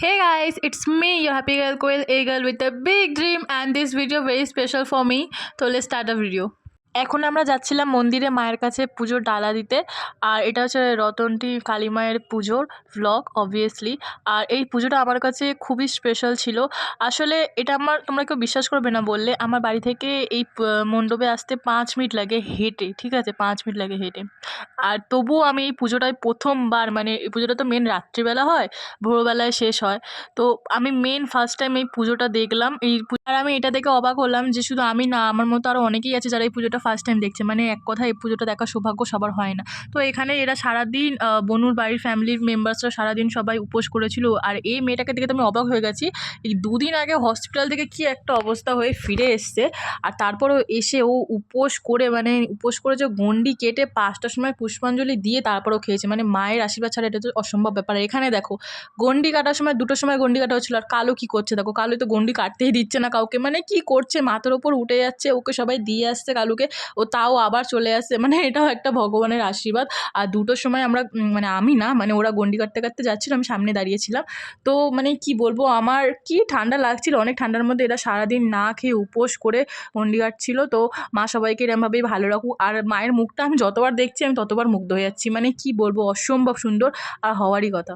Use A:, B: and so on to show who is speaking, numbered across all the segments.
A: Hey guys, it's me, your happy girl Koel, a girl with a big dream, and this video very special for me. So let's start the video. এখন আমরা যাচ্ছিলাম মন্দিরে মায়ের কাছে পুজোর ডালা দিতে। আর এটা হচ্ছে রতনটি কালী মায়ের পুজোর ভ্লগ অবভিয়াসলি আর এই পুজোটা আমার কাছে খুবই স্পেশাল ছিল। আসলে এটা আমার, তোমরা কেউ বিশ্বাস করবে না বললে, আমার বাড়ি থেকে এই মণ্ডপে আসতে পাঁচ মিনিট লাগে হেঁটে, ঠিক আছে? পাঁচ মিনিট লাগে হেঁটে। আর তবুও আমি এই পুজোটায় প্রথমবার মানে এই পুজোটা তো মেন রাত্রিবেলা হয়, ভোরবেলায় শেষ হয়। তো আমি মেন ফার্স্ট টাইম এই পুজোটা দেখলাম। এই আর আমি এটা দেখে অবাক হলাম যে শুধু আমি না, আমার মতো আরও অনেকেই আছে যারা এই পুজোটা ফার্স্ট টাইম দেখছে। মানে এক কথা এই পুজোটা দেখার সৌভাগ্য সবার হয় না। তো এখানে এরা সারাদিন বনুর বাড়ির ফ্যামিলির মেম্বার্সরা সারাদিন সবাই উপোস করেছিল। আর এই মেয়েটাকে দেখে তো আমি অবাক হয়ে গেছি। এই দুদিন আগে হসপিটাল থেকে কি একটা অবস্থা হয়ে ফিরে এসছে। আর তারপরও এসে ও উপোস করে মানে উপোস করে যে গন্ডি কেটে পাঁচটার সময় পুষ্পাঞ্জলি দিয়ে তারপরও খেয়েছে। মানে মায়ের আশীর্বাদ ছাড়া এটা তো অসম্ভব ব্যাপার। এখানে দেখো, গন্ডি কাটার সময় দুটোর সময় গন্ডি কাটা হচ্ছিল। আর কালো কি করছে? দেখো, কালো তো গন্ডি কাটতেই দিচ্ছে না কাউকে। মানে কি করছে? মাথার ওপর উঠে যাচ্ছে। ওকে সবাই দিয়ে আসছে কালুকে। ও তাও আবার চলে আসে। মানে এটাও একটা ভগবানের আশীর্বাদ। আর দুটোর সময় আমরা মানে আমি না মানে ওরা গন্ডি কাটতে কাটতে যাচ্ছিল, আমি সামনে দাঁড়িয়েছিলাম। তো মানে কি বলব, আমার কি ঠান্ডা লাগছিল, অনেক ঠান্ডার মধ্যে এরা সারাদিন না খেয়ে উপোস করে গন্ডি কাটছিল। তো মা সবাইকে এরমভাবেই ভালো রাখুক। আর মায়ের মুখটা আমি যতবার দেখছি, আমি ততবার মুগ্ধ হয়ে যাচ্ছি। মানে কি বলব, অসম্ভব সুন্দর আর হওয়ারই কথা।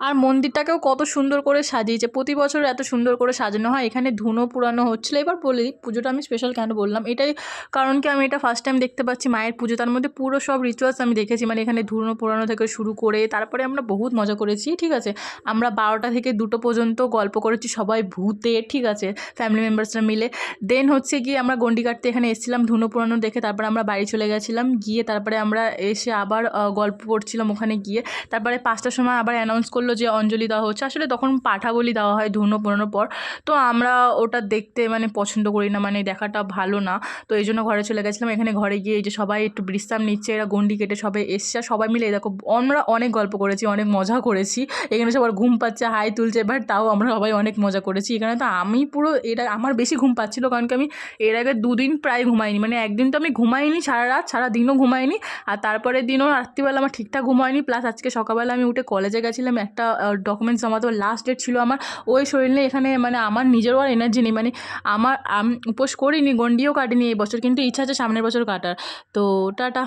A: আর মন্দিরটাকেও কত সুন্দর করে সাজিয়েছে। প্রতি বছর এত সুন্দর করে সাজানো হয়। এখানে ধুনো পুরানো হচ্ছিল। এবার বলে দিই পুজোটা আমি স্পেশাল কেন বললাম? এটাই কারণ কি আমি এটা ফার্স্ট টাইম দেখতে পাচ্ছি মায়ের পুজো। তার মধ্যে পুরো সব রিচুয়ালস আমি দেখেছি। মানে এখানে ধুনো পুরানো থেকে শুরু করে তারপরে আমরা বহুত মজা করেছি, ঠিক আছে? আমরা বারোটা থেকে দুটো পর্যন্ত গল্প করেছি সবাই ভূতে, ঠিক আছে? ফ্যামিলি মেম্বার্সরা মিলে। দেন হচ্ছে গিয়ে আমরা গন্ডি কাটতে এখানে এসেছিলাম ধুনো পুরানো দেখে। তারপরে আমরা বাড়ি চলে গেছিলাম। গিয়ে তারপরে আমরা এসে আবার গল্প করছিলাম ওখানে গিয়ে। তারপরে পাঁচটার সময় আবার অ্যানাউন্স করল যে, অঞ্জলি দেওয়া হচ্ছে। আসলে তখন পাঠা বলি দেওয়া হয় ধুনো পুরানোর পর। তো আমরা ওটা দেখতে মানে পছন্দ করি না মানে দেখাটা ভালো না। তো এই জন্য ঘরে চলে গেছিলাম। এখানে ঘরে গিয়ে এই যে সবাই একটু বিশ্রাম নিচ্ছে, এরা গন্ডি কেটে সবাই এসছে। সবাই মিলে দেখো, আমরা অনেক গল্প করেছি, অনেক মজা করেছি। এখানে সবার ঘুম পাচ্ছে, হাই তুলছে বাট তাও আমরা সবাই অনেক মজা করেছি। এখানে তো আমি পুরো এটা আমার বেশি ঘুম পাচ্ছিল কারণ কি আমি এর আগে দুদিন প্রায় ঘুমাইনি। মানে একদিন তো আমি ঘুমাইনি সারা রাত, সারা দিনও ঘুমাইনি। আর তারপরের দিনও রাত্রিবেলা আমার ঠিকঠাক ঘুম হয়নি। প্লাস আজকে সকালবেলা আমি উঠে কলেজে গেছিলাম, একটা ডকুমেন্টস জমা তো লাস্ট ডেট ছিল আমার। ওই শরীর নিয়ে এখানে মানে আমার নিজেরও আর এনার্জি নেই। মানে আমার, আমি উপোস করিনি গন্ডিও কাটিনি এই বছর, কিন্তু ইচ্ছা আছে সামনের বছর কাটার। তো টাটা।